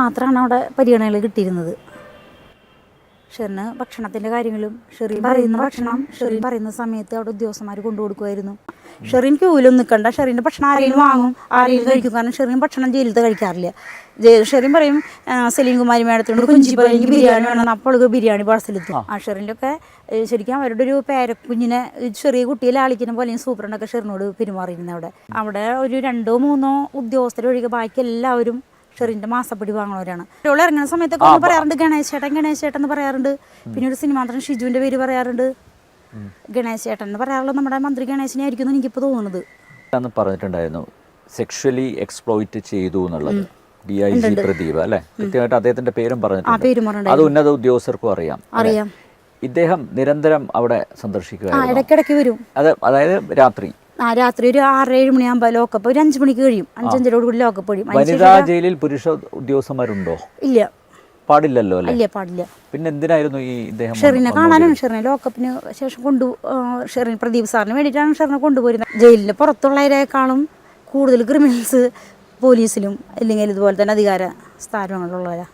മാത്രമാണ് അവിടെ പരിഗണനകൾ കിട്ടിയിരുന്നത്. ഷെറിന് ഭക്ഷണത്തിന്റെ കാര്യങ്ങളും ഷെറിൻ പറയുന്ന ഭക്ഷണം ഷെറിൻ പറയുന്ന സമയത്ത് അവിടെ ഉദ്യോഗസ്ഥന്മാർ കൊണ്ടു കൊടുക്കുമായിരുന്നു ഷെറിൻ ക്യൂവിലും നിൽക്കണ്ട. ഷെറിന്റെ ഭക്ഷണം ആരെങ്കിലും വാങ്ങും. ആരെങ്കിലും കഴിക്കും. കാരണം ഷെറിൻ ഭക്ഷണം ജയിലത്ത് കഴിക്കാറില്ല. ഷെറിൻ പറയും സലീം കുമാരി മേഡത്തിനോട് കുഞ്ചി പറയും എനിക്ക് ബിരിയാണി വേണം. അപ്പോൾ ബിരിയാണി പാഴ്സലെത്തും. ആ. ഷെറിന്റെ ഒക്കെ ശരിക്കും അവരുടെ ഒരു പേരക്കുഞ്ഞിനെ ചെറിയ കുട്ടിയെ ലാളിക്കുന്ന പോലെയും സൂപ്രണ്ടൊക്കെ ഷെറിനോട് പെരുമാറിയിരുന്നു അവിടെ. അവിടെ ഒരു രണ്ടോ മൂന്നോ ഉദ്യോഗസ്ഥരൊഴികെ ബാക്കി എല്ലാവരും ഷെറിന്റെ മാസപ്പടി വാങ്ങുന്നവരാണ് ഒരാൾ ഇറങ്ങുന്ന സമയത്തൊക്കെ ഒന്ന് പറയാറുണ്ട് ഗണേശ് ചേട്ടൻ ഗണേശ് ചേട്ടൻ എന്ന് പറയാറുണ്ട്. പിന്നെ ഒരു സിനിമാന്ത്രൻ ഷിജുവിന്റെ പേര് പറയാറുണ്ട്. ഗണേശ് ചേട്ടൻ എന്ന് പറയാറുള്ളത് നമ്മുടെ മന്ത്രി ഗണേശനെ ആയിരിക്കും എനിക്കിപ്പോൾ തോന്നുന്നത് പറഞ്ഞിട്ടുണ്ടായിരുന്നു സെക്ഷലി എക്സ്പ്ലോയിറ്റ് ചെയ്തു എന്നുള്ളത്. ഡി ഐ ജി പ്രദീപ് അല്ലെ? കൃത്യമായിട്ട് അദ്ദേഹത്തിന്റെ പേരും പറഞ്ഞിട്ടുണ്ട്. അത് ഉന്നത ഉദ്യോഗസ്ഥർക്കും അറിയാം അറിയാം. ഇദ്ദേഹം നിരന്തരം അവിടെ സന്ദർശിക്കുക ഇടയ്ക്കിടയ്ക്ക് വരും. അത് അതായത് രാത്രി. രാത്രി ഒരു ആറ് ഏഴ് മണിയാകുമ്പോൾ ലോക്കപ്പ് ഒരു അഞ്ച് മണിക്ക് കഴിയും. അഞ്ചഞ്ചരോട് കൂടി ലോക്കപ്പ് കഴിയും വനിതാ ജയിലിൽ പുരുഷ ഉദ്യോഗസ്ഥന്മാരുണ്ടോ? ഇല്ല. പാടില്ലല്ലോ അല്ലേ? പാടില്ല. പിന്നെ എന്തിനായിരുന്നു ഈ ഇദ്ദേഹം ഷെറിനെ കാണാനാണ് ഷെറിനെ. ലോക്കപ്പിന് ശേഷം കൊണ്ടു ഷെറിന് ഷെറിൻ പ്രദീപ് സാറിന് വേണ്ടിയിട്ടാണ് ഷെറിനെ കൊണ്ടുപോയിരുന്നത്. ജയിലിന് പുറത്തുള്ളവരെക്കാളും കൂടുതൽ ക്രിമിനൽസ് പോലീസിലും അല്ലെങ്കിൽ ഇതുപോലെ തന്നെ അധികാര സ്ഥാനങ്ങളിലുള്ളവരാണ്